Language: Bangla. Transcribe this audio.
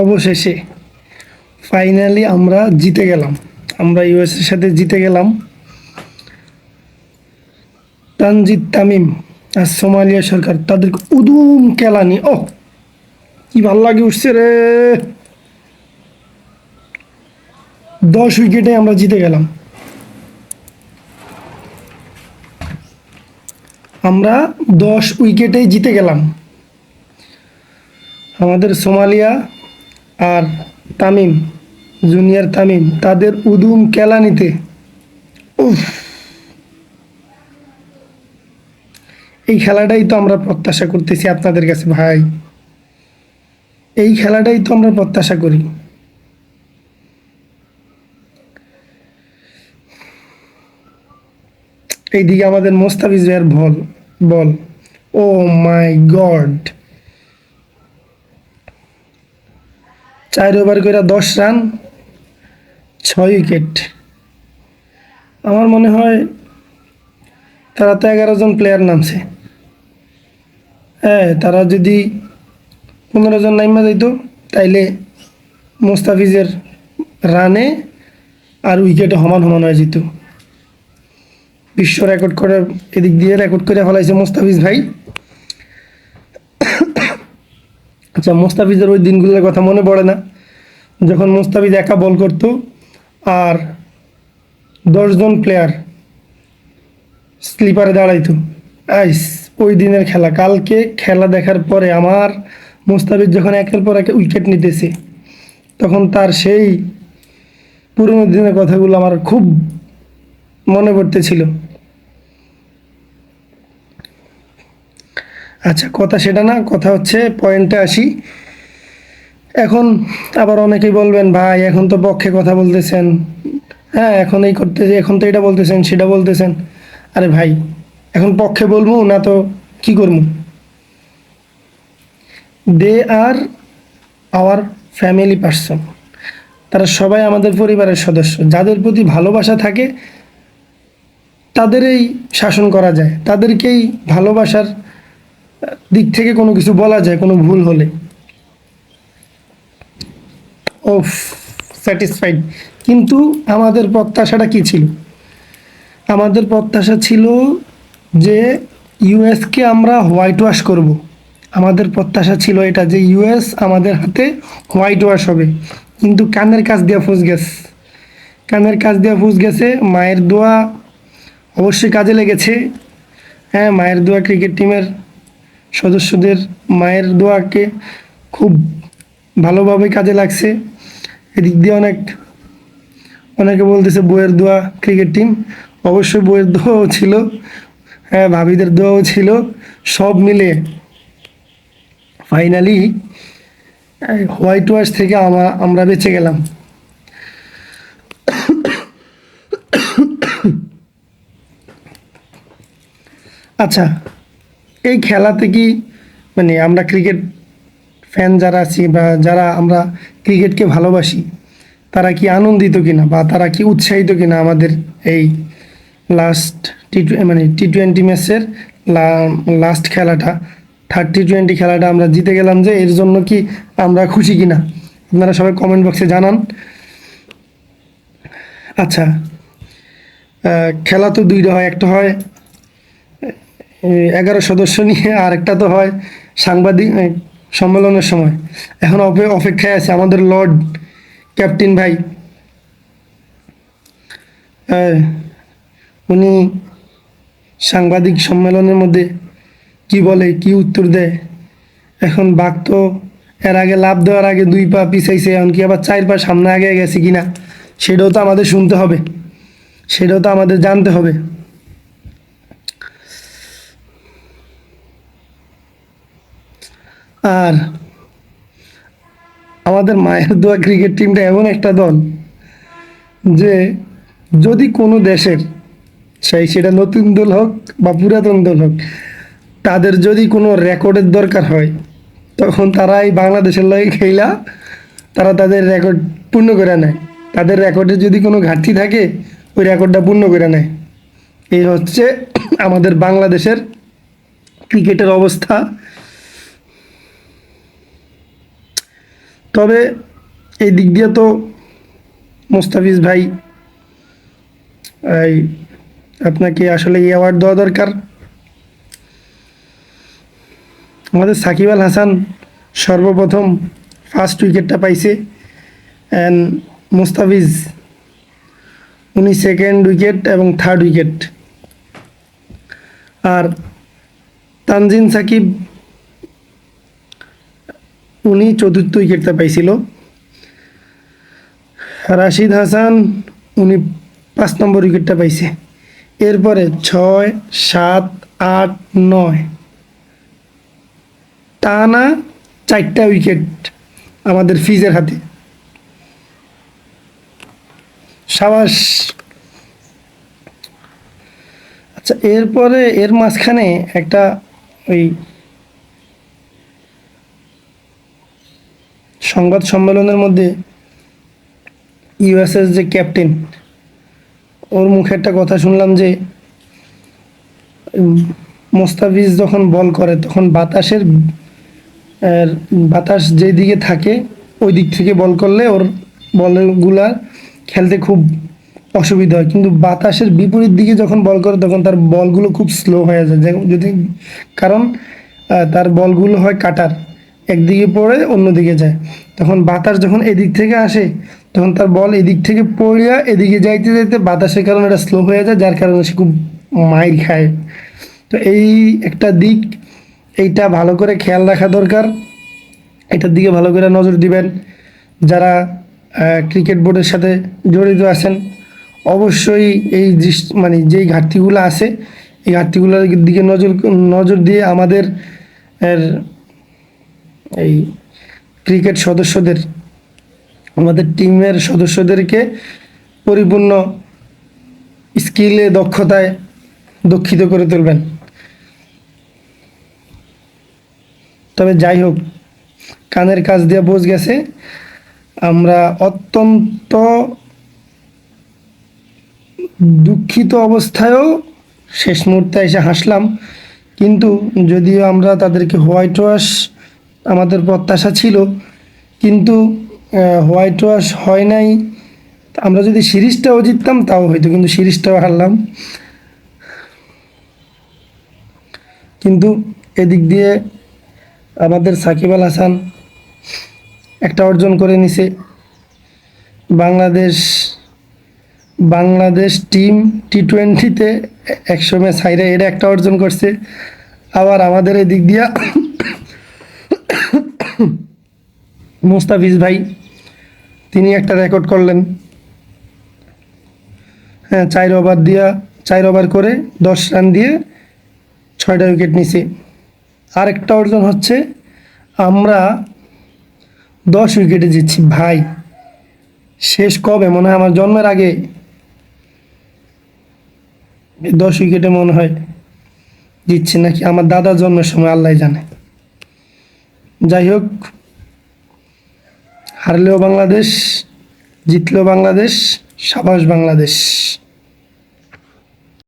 অবশেষে ফাইনালি আমরা জিতে গেলাম। আমরা ইউএসের সাথে জিতে গেলাম। তানজিদ তামিম আর সোমালিয়া সরকার তাদেরকে উদুম কেলানি। ও কি ভালো লাগে উঠছে রে। দশ উইকেটে আমরা জিতে গেলাম। আমরা দশ উইকেটে জিতে গেলাম। আমাদের সোমালিয়া আর তামিম, জুনিয়র তামিম, তাদের উদুম কেলানিতে। উফ। এই খেলাটাই তো আমরা প্রত্যাশা করতেছি আপনাদের কাছে, ভাই। এই খেলাটাই তো আমরা প্রত্যাশা করি। এইদিকে আমাদের মোস্তাফিজ ভাইয়ের বল বল। ও মাই গড চার ওভার করে দশ রান, ছয় উইকেট। আমার মনে হয় তারা তো এগারো জন প্লেয়ার নামছে। হ্যাঁ তারা যদি পনেরো জন নাইমা যাইতো, তাইলে মোস্তাফিজের রানে আর উইকেটে সমান সমান হয়ে যেত। বিশ্ব রেকর্ড করে এদিক দিয়ে রেকর্ড করে ফেলাইছে মোস্তাফিজ ভাই। আচ্ছা মোস্তাফিজের ওই দিনগুলোর কথা মনে পড়ে না। যখন মোস্তাফিজ একা বল করতো আর দশজন প্লেয়ার স্লিপারে দাঁড়াইতো। আইস, ওই দিনের খেলা। কালকে খেলা দেখার পরে আমার মোস্তাফিজ যখন একের পর এক উইকেট নিতেছে, তখন তার সেই পুরনো দিনের কথাগুলো আমার খুব মনে পড়তেছিল। আচ্ছা কথা সেটা না, কথা হচ্ছে পয়েন্টে আসি। এখন আবার অনেকেই বলবেন, ভাই, এখন তো পক্ষে কথা বলতেছেন। হ্যাঁ এখন এই করতেছে এখন তো এটা বলতেছেন, সেটা বলতেছেন। আরে ভাই, এখন পক্ষে বলব, না তো কি করব? They are our family person তারা সবাই আমাদের পরিবারের সদস্য। যাদের প্রতি ভালোবাসা থাকে, তাদেরই শাসন করা যায়। তাদেরকেই ভালোবাসার দিক থেকে কোনো কিছু বলা যায়, কোনো ভুল হলে। ও স্যাটিসফাইড কিন্তু আমাদের প্রত্যাশাটা কি ছিল? আমাদের প্রত্যাশা ছিল যে ইউএসকে আমরা হোয়াইট ওয়াশ করব। আমাদের প্রত্যাশা ছিল এটা যে ইউএস আমাদের হাতে হোয়াইট ওয়াশ হবে। কিন্তু কানের কাজ দিয়ে ফুস গেছে। কানের কাজ দিয়ে ফুস গেছে, মায়ের দোয়া অবশ্যই কাজে লেগেছে। হ্যাঁ মায়ের দোয়া ক্রিকেট টিমের সদস্যদের মায়ের দোয়াকে খুব ভালোভাবে কাজে লাগছে। এদিক দিয়ে অনেক, অনেকে বলতেছে বইয়ের দোয়া ক্রিকেট টিম। অবশ্যই বইয়ের দোয়াও ছিল হ্যাঁ ভাবিদের দোয়াও ছিল। সব মিলে ফাইনালি হোয়াইট ওয়াশ থেকে আমা, আমরা বেঁচে গেলাম। আচ্ছা এই খেলাতে কি মানে আমরা ক্রিকেট ফ্যান যারা আছি বা যারা আমরা ক্রিকেটকে ভালোবাসি, তারা কি আনন্দিত কিনা বা তারা কি উৎসাহিত কিনা আমাদের এই লাস্ট টি মানে টি টোয়েন্টি ম্যাচের লাস্ট খেলাটা? থার্ড টি টোয়েন্টি খেলাটা আমরা জিতে গেলাম যে এর জন্য কি আমরা খুশি কিনা? আপনারা সবাই কমেন্ট বক্সে জানান। আচ্ছা খেলা তো দুইটা হয়, একটা হয় এগারো সদস্য নিয়ে আরেকটা তো হয় সাংবাদিক সম্মেলনের সময়। এখন অপে অপেক্ষায় আছে আমাদের লর্ড ক্যাপ্টেন ভাই। উনি সাংবাদিক সম্মেলনের মধ্যে কি বলে, কি উত্তর দেয়? এখন বাঘ তো এর আগে লাভ দেওয়ার আগে দুই পা পিছাইছে, এমনকি আবার চার পা সামনে আগে গেছে কিনা, সেটাও তো আমাদের শুনতে হবে। সেটাও তো আমাদের জানতে হবে। আর আমাদের মায়ের দোয়া ক্রিকেট টিমটা এমন একটা দল যে যদি কোনো দেশের সেই সেটা নতুন দল হোক বা পুরাতন দল হোক, তাদের যদি কোনো রেকর্ডের দরকার হয়, তখন তারা এই বাংলাদেশের লগে খেলা তারা তাদের রেকর্ড পূর্ণ করে নেয়। তাদের রেকর্ডে যদি কোনো ঘাটতি থাকে, ওই রেকর্ডটা পূর্ণ করে নেয়। এই হচ্ছে আমাদের বাংলাদেশের ক্রিকেটের অবস্থা। তবে এই দিক দিয়ে তো মোস্তাফিজ ভাই, এই আপনাকে আসলে এই অ্যাওয়ার্ড দেওয়া দরকার। আমাদের সাকিব আল হাসান সর্বপ্রথম ফার্স্ট উইকেটটা পাইছে। অ্যান্ড মুস্তাফিজ, উনি সেকেন্ড উইকেট এবং থার্ড উইকেট আর তানজিন সাকিব উনি চতুর্থ উইকেটটা পাইছিল। রাশিদ হাসান, উনি পাঁচ নম্বর উইকেটটা পাইছে। এরপরে ছয়, সাত, আট, নয়। টানা চারটা উইকেট আমাদের ফিজের হাতে। সাবাস। আচ্ছা এরপরে এর মাঝখানে একটা ওই সংবাদ সম্মেলনের মধ্যে ইউএসএস যে ক্যাপ্টেন ওর মুখে একটা কথা শুনলাম যে মোস্তাফিজ যখন বল করে, তখন বাতাসের বাতাস যেই দিকে থাকে ওই দিক থেকে বল করলে ওর বলগুলা খেলতে খুব অসুবিধা হয়। কিন্তু বাতাসের বিপরীত দিকে যখন বল করে, তখন তার বলগুলো খুব স্লো হয়ে যায়। যদি, কারণ তার বলগুলো হয় কাটার। একদিকে পড়ে, অন্যদিকে যায়। তখন বাতাস যখন এদিক থেকে আসে, তখন তার বল এদিক থেকে পড়িয়া এদিকে যাইতে যাইতে বাতাসের কারণে এটা স্লো হয়ে যায়, যার কারণে সে খুব মাইর খায়। তো এই একটা দিক, এইটা ভালো করে খেয়াল রাখা দরকার। এটার দিকে ভালো করে নজর দিবেন। যারা ক্রিকেট বোর্ডের সাথে জড়িত আছেন, অবশ্যই এই মানে যেই ঘাটতিগুলো আছে, এই ঘাটতিগুলোর দিকে নজর নজর দিয়ে আমাদের এর এই ক্রিকেট সদস্যদের, আমাদের টিমের সদস্যদেরকে পরিপূর্ণ স্কিলে দক্ষতায় দক্ষিত করে তুলবেন। তবে যাই হোক, কানের কাজ দিয়ে বোঝ গেছে, আমরা অত্যন্ত দুঃখিত অবস্থায়ও শেষ মুহূর্তে এসে হাসলাম। কিন্তু যদিও আমরা তাদেরকে হোয়াইট ওয়াশ আমাদের প্রত্যাশা ছিল, কিন্তু হোয়াইট ওয়াশ হয় নাই। আমরা যদি সিরিজটাও জিততাম, তাও হয়তো কিন্তু সিরিজটাও হারলাম। কিন্তু এদিক দিয়ে আমাদের সাকিব আল হাসান একটা অর্জন করে নিছে। বাংলাদেশ বাংলাদেশ টিম টি টোয়েন্টিতে একশো ম্যাচ হাইরে এটা একটা অর্জন করছে। আবার আমাদের এদিক দিক দিয়া মুস্তাফিজ ভাই, তিনি একটা রেকর্ড করলেন। হ্যাঁ চার ওভার দিয়া, চার ওভার করে দশ রান দিয়ে ছয়টা উইকেট নিছে। আরেকটা অর্জন হচ্ছে, আমরা দশ উইকেটে জিতছি। ভাই, শেষ কবে? মনে হয় আমার জন্মের আগে। দশ উইকেটে মনে হয় জিতছি নাকি? আমার দাদার জন্মের সময় আল্লাহ জানে। যাই হোক হারলেও বাংলাদেশ জিতলেও বাংলাদেশ সাবাস বাংলাদেশ।